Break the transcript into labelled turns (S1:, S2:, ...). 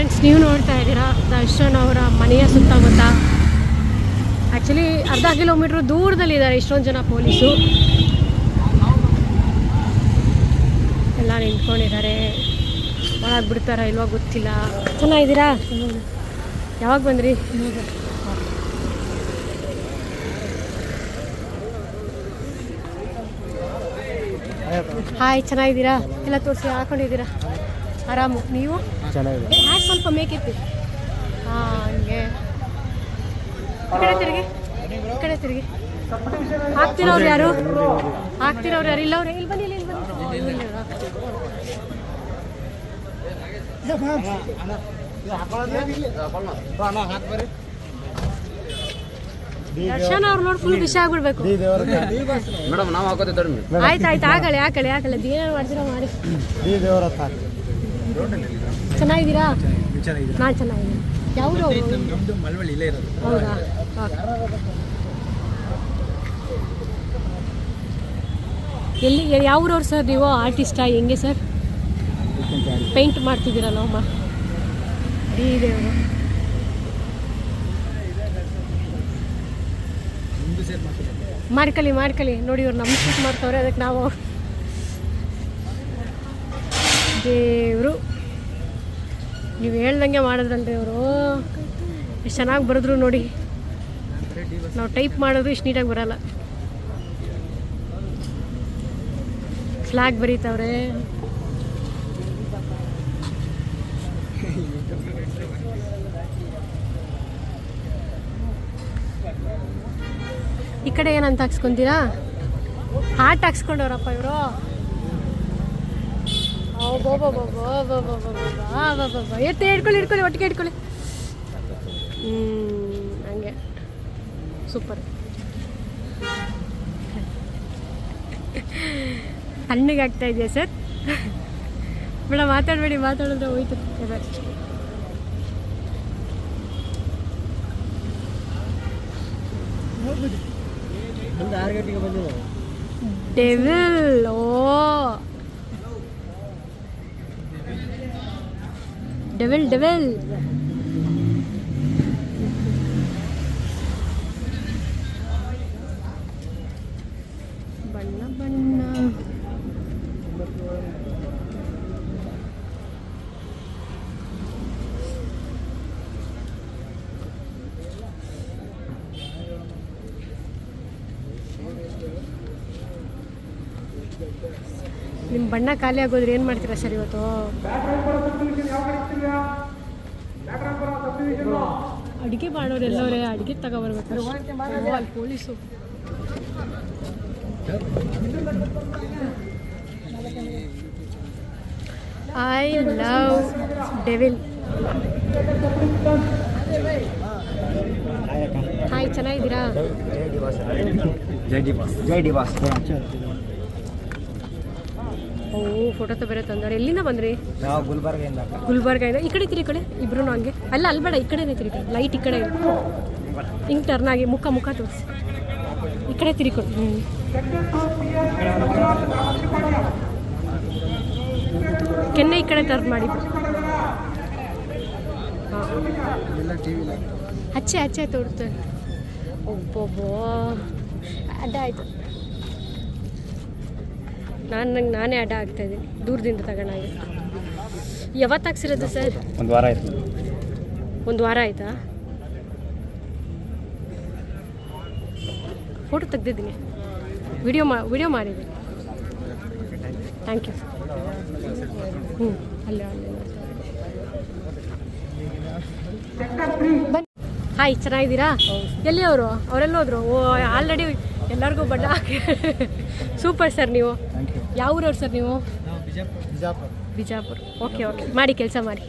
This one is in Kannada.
S1: ಫ್ರೆಂಡ್ಸ್ ನೀವು ನೋಡ್ತಾ ಇದ್ದೀರಾ ದರ್ಶನ್ ಅವರ ಮನೆಯ ಸುತ್ತಮುತ್ತ? ಆ್ಯಕ್ಚುಲಿ ಅರ್ಧ ಕಿಲೋಮೀಟ್ರ್ ದೂರದಲ್ಲಿದ್ದಾರೆ ಇಷ್ಟೊಂದು ಜನ ಪೊಲೀಸು. ಎಲ್ಲ ನಿಂತ್ಕೊಂಡಿದ್ದಾರೆ. ಒಳಗೆ ಬಿಡ್ತಾರ ಇಲ್ವಾ ಗೊತ್ತಿಲ್ಲ. ಚೆನ್ನಾಗಿದ್ದೀರಾ? ಯಾವಾಗ ಬಂದ್ರಿ? ಹಾಯ್ ಚೆನ್ನಾಗಿದ್ದೀರಾ? ಎಲ್ಲ ತೋರಿಸಿ ಹಾಕೊಂಡಿದ್ದೀರಾ? ಆರಾಮು, ನೀವು?
S2: ಚೆನ್ನಾಗಿದೆ.
S1: ಹ್ಯಾಕ್ ಸ್ವಲ್ಪ ಮೇಕಿತ್ತು ಹಾಂ ಹಂಗೆ. ಈ ಕಡೆ ತಿರುಗಿ ಈ ಕಡೆ ತಿರುಗಿ. ಹಾಕ್ತಿರೋರು ಯಾರು? ಹಾಕ್ತಿರೋರು ಯಾರು? ಇಲ್ಲ ಅವ್ರೆ ಇಲ್ಲಿ ಬನ್ನಿ ಇಲ್ಲಿ ಬನ್ನಿ. ದರ್ಶನ ದರ್ಶನ್ ಅವ್ರು ನೋಡಿ ಫುಲ್ ವಿಷ ಆಗ್ಬಿಡ್ಬೇಕು.
S2: ಡಿ ದೇವರ
S3: ಮೇಡಮ್ ನಾವು
S1: ಆಯ್ತು ಆಯ್ತು ಆಗಲಿ ಆಗಳೆ ಆಗಳೆ ಏನೇನು ಮಾಡ್ತೀರಾ ಮಾಡಿ.
S2: ಡಿ ದೇವರ
S1: ಚೆನ್ನಾಗಿದ್ದೀರಾ?
S2: ಚೆನ್ನಾಗಿದೆ
S1: ನಾನು ಚೆನ್ನಾಗಿದ್ದೀನಿ. ಯಾವುದು
S2: ನಮ್ದು ಮಳವಳ್ಳಿ ಇಲ್ಲೇ ಇರೋದು.
S1: ಹೌದಾ. ಎಲ್ಲಿ ಯಾವ ಊರವ್ರು ಸರ್ ನೀವು? ಆರ್ಟಿಸ್ಟಾ ಹೆಂಗೆ ಸರ್? ಪೇಂಟ್ ಮಾಡ್ತಿದ್ದೀರಲ್ಲ ಅಮ್ಮ ಡಿ ದೇವರು
S2: ನಿಮ್ದು ಸೇರ್
S1: ಮಾಡ್ಕೊಳ್ಳಿ ಮಾಡ್ಕೊಳ್ಳಿ. ನೋಡಿ ಇವ್ರು ನಮ್ಮ ಶೂಟ್ ಮಾಡ್ತವ್ರೆ ಅದಕ್ಕೆ ನಾವು ದೇವರು. ನೀವು ಹೇಳ್ದಂಗೆ ಮಾಡಿದ್ರಲ್ರಿ ಅವರು. ಎಷ್ಟು ಚೆನ್ನಾಗಿ ಬರೆದ್ರು ನೋಡಿ. ನಾವು ಟೈಪ್ ಮಾಡಿದ್ರು ಇಷ್ಟು ನೀಟಾಗಿ ಬರಲ್ಲ. ಫ್ಲಾಗ್ ಬರೀತಾವ್ರೆ. ಈ ಕಡೆ ಏನಂತ ಹಾಕ್ಸ್ಕೊಂತೀರಾ? ಹಾಟ್ ಹಾಕ್ಸ್ಕೊಂಡವ್ರಪ್ಪ ಇವರು. ಎತ್ತೆ ಹಿಡ್ಕೊಳ್ಳಿ ಹಿಡ್ಕೊಳ್ಳಿ ಒಟ್ಟಿಗೆ ಹಿಡ್ಕೊಳ್ಳಿ ಹ್ಞೂ ಹಂಗೆ ಸೂಪರ್ ತಣ್ಣಗೆ ಆಗ್ತಾ ಇದೆಯಾ ಸರ್ ಬೇಡ ಮಾತಾಡಬೇಡಿ ಮಾತಾಡಿದ್ರೆ ಹೋಯ್ತು ಅದೇ.
S2: ನಮ್ದು ಆರು ಗಂಟೆಗೆ ಬಂದಿದ್ದು
S1: ಡೆವಿಲ್ ಓ ಡೆವಿಲ್ ಡೆವಿಲ್ ಬಣ್ಣ ಬಣ್ಣ. ನಿಮ್ಮ ಬಣ್ಣ ಖಾಲಿ ಆಗೋದ್ರೆ ಏನು ಮಾಡ್ತೀರಾ ಸರ್ ಇವತ್ತು? ಅಡುಗೆ ಮಾಡೋರು ಎಲ್ಲವರೇ ಅಡುಗೆ ತಗೊಬರ್ಬೇಕು. ಅಲ್ಲಿ police I love devil hi ಚೆನ್ನಾಗಿದ್ದೀರಾ
S2: ಜೈ ಡಿ ಬಾಸ್ ಜೈ ಡಿ ಬಾಸ್
S1: ಓ ಫೋಟೋ ಬೇರೆ ತಂದಾರೆ ಎಲ್ಲಿಂದ ಬಂದ್ರಿ?
S2: ನಾವು ಗುಲ್ಬರ್ಗಿಂದ
S1: ಗುಲ್ಬರ್ಗ ಈ ಕಡೆ ತಿರಿ ಕಡೆ. ಇಬ್ರು ಹಂಗೆ ಅಲ್ಲ ಅಲ್ಲಿ ಬೇಡ ಈ ಕಡೆನೇ ತಿರಿ ಲೈಟ್ ಈ ಕಡೆ. ಹಿಂಗೆ ಟರ್ನ್ ಆಗಿ ಮುಖ ಮುಖ ತೋರಿಸಿ. ಈ ಕಡೆ ತಿರಿಕೊಡು ಹ್ಞೂ ಕೆನ್ನೆ ಈ ಕಡೆ ಟರ್ನ್ ಮಾಡಿ. ಹಚ್ಚೆ ಹಚ್ಚೆ ತೋಡುತ್ತೆ ಒಬ್ಬೊಬ್ಬ. ಅದಾಯ್ತು. ನಾನು ನಂಗೆ ನಾನೇ ಅಡ್ಡ ಆಗ್ತಾ ಇದ್ದೀನಿ. ದೂರದಿಂದ ತಗೊಂಡಾಗ ಯಾವತ್ತು ಹಾಕ್ಸಿರೋದು ಸರ್?
S2: ಒಂದು ವಾರ ಆಯ್ತು.
S1: ಒಂದು ವಾರ ಆಯಿತಾ? ಫೋಟೋ ತೆಗ್ದಿದ್ದೀನಿ. ವಿಡಿಯೋ ಮಾ ವಿಡಿಯೋ ಮಾಡಿದ್ದೀನಿ ಥ್ಯಾಂಕ್ ಯು ಹ್ಞೂ ಅಲ್ಲೇ ಅಲ್ಲೇ ಹಾಯ್ ಚೆನ್ನಾಗಿದ್ದೀರಾ? ಎಲ್ಲಿ ಅವರು ಅವರೆಲ್ಲೋದ್ರು? ಓ ಆಲ್ರೆಡಿ ಎಲ್ಲರಿಗೂ ಬಡ್ಡ ಹಾಕಿ ಸೂಪರ್ ಸರ್ ನೀವು.
S2: ಥ್ಯಾಂಕ್ ಯು
S1: ಯಾವ ಊರವ್ರು ಸರ್ ನೀವು?
S2: ನಾವು ಬಿಜಾಪುರ. ಬಿಜಾಪುರ.
S1: ಬಿಜಾಪುರ. Okay okay. ಮಾಡಿ ಕೆಲಸ ಮಾಡಿ.